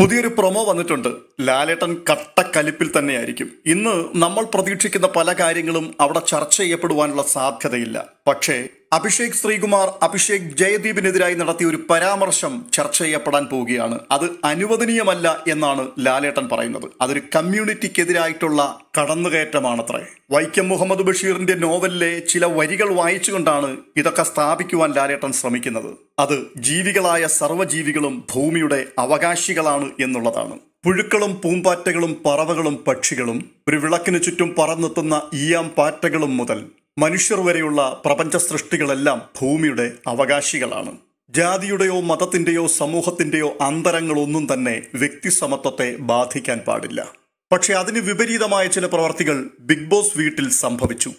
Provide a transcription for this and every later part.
പുതിയൊരു പ്രൊമോ വന്നിട്ടുണ്ട്. ലാലേട്ടൻ കട്ടക്കലിപ്പിൽ തന്നെയായിരിക്കും. ഇന്ന് നമ്മൾ പ്രതീക്ഷിക്കുന്ന പല കാര്യങ്ങളും അവിടെ ചർച്ച ചെയ്യപ്പെടുവാനുള്ള സാധ്യതയില്ല. പക്ഷേ അഭിഷേക് ശ്രീകുമാർ അഭിഷേക് ജയദീപിനെതിരായി നടത്തിയ ഒരു പരാമർശം ചർച്ച ചെയ്യപ്പെടാൻ പോവുകയാണ്. അത് അനുവദനീയമല്ല എന്നാണ് ലാലേട്ടൻ പറയുന്നത്. അതൊരു കമ്മ്യൂണിറ്റിക്കെതിരായിട്ടുള്ള കടന്നുകയറ്റമാണത്രേ. വൈക്കം മുഹമ്മദ് ബഷീറിന്റെ നോവലിലെ ചില വരികൾ വായിച്ചുകൊണ്ടാണ് ഇതൊക്കെ സ്ഥാപിക്കുവാൻ ലാലേട്ടൻ ശ്രമിക്കുന്നത്. അത് ജീവികളായ സർവജീവികളും ഭൂമിയുടെ അവകാശികളാണ് എന്നുള്ളതാണ്. പുഴുക്കളും പൂമ്പാറ്റകളും പറവകളും പക്ഷികളും ഒരു വിളക്കിന് ചുറ്റും പറന്നെത്തുന്ന ഈയാം പാറ്റകളും മുതൽ മനുഷ്യർ വരെയുള്ള പ്രപഞ്ച സൃഷ്ടികളെല്ലാം ഭൂമിയുടെ അവകാശികളാണ്. ജാതിയുടെയോ മതത്തിന്റെയോ സമൂഹത്തിന്റെയോ അന്തരങ്ങളൊന്നും തന്നെ വ്യക്തിസമത്വത്തെ ബാധിക്കാൻ പാടില്ല. പക്ഷെ അതിന് വിപരീതമായ ചില പ്രവർത്തികൾ ബിഗ് ബോസ് വീട്ടിൽ സംഭവിച്ചു.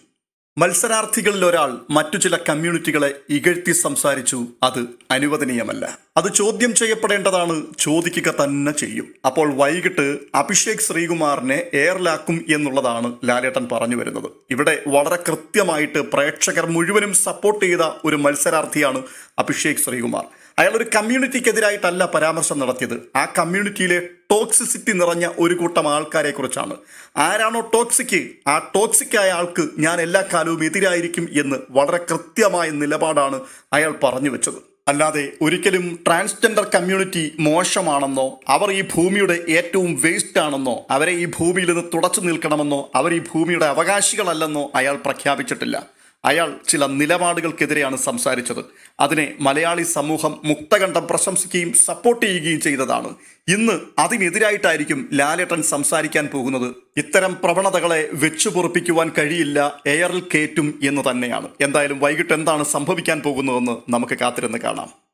മത്സരാർത്ഥികളിൽ ഒരാൾ മറ്റു ചില കമ്മ്യൂണിറ്റികളെ ഇകഴ്ത്തി സംസാരിച്ചു അത് അനുവദനീയമല്ല. അത് ചോദ്യം ചെയ്യപ്പെടേണ്ടതാണ് ചോദിക്കുക തന്നെ ചെയ്യും. അപ്പോൾ വൈകിട്ട് അഭിഷേക് ശ്രീകുമാറിനെ എയർലാക്കും എന്നുള്ളതാണ് ലാലേട്ടൻ പറഞ്ഞു വരുന്നത്. ഇവിടെ വളരെ കൃത്യമായിട്ട് പ്രേക്ഷകർ മുഴുവനും സപ്പോർട്ട് ചെയ്ത ഒരു മത്സരാർത്ഥിയാണ് അഭിഷേക് ശ്രീകുമാർ. അയാൾ ഒരു കമ്മ്യൂണിറ്റിക്കെതിരായിട്ടല്ല പരാമർശം നടത്തിയത്. ആ കമ്മ്യൂണിറ്റിയിലെ ടോക്സിസിറ്റി നിറഞ്ഞ ഒരു കൂട്ടം ആൾക്കാരെ കുറിച്ചാണ് ആരാണോ ടോക്സിക് ആ ടോക്സിക്കായ ആൾക്ക് ഞാൻ എല്ലാ കാലവും എതിരായിരിക്കും എന്ന് വളരെ കൃത്യമായ നിലപാടാണ് അയാൾ പറഞ്ഞു വെച്ചത്. അല്ലാതെ ഒരിക്കലും ട്രാൻസ്ജെൻഡർ കമ്മ്യൂണിറ്റി മോശമാണെന്നോ അവർ ഈ ഭൂമിയുടെ ഏറ്റവും വേസ്റ്റ് ആണെന്നോ അവരെ ഈ ഭൂമിയിൽ നിന്ന് തുടച്ചു നിൽക്കണമെന്നോ അവർ ഈ ഭൂമിയുടെ അവകാശികളല്ലെന്നോ അയാൾ പ്രഖ്യാപിച്ചിട്ടില്ല. അയാൾ ചില നിലപാടുകൾക്കെതിരെയാണ് സംസാരിച്ചത്. അതിനെ മലയാളി സമൂഹം മുക്തകണ്ഠം പ്രശംസിക്കുകയും സപ്പോർട്ട് ചെയ്യുകയും ചെയ്തതാണ്. ഇന്ന് അതിനെതിരായിട്ടായിരിക്കും ലാലേട്ടൻ സംസാരിക്കാൻ പോകുന്നത്. ഇത്തരം പ്രവണതകളെ വെച്ചു പൊറപ്പിക്കുവാൻ കഴിയില്ല എയറിൽ കേറ്റും എന്ന് തന്നെയാണ്. എന്തായാലും വൈകിട്ട് എന്താണ് സംഭവിക്കാൻ പോകുന്നതെന്ന് നമുക്ക് കാത്തിരുന്ന് കാണാം.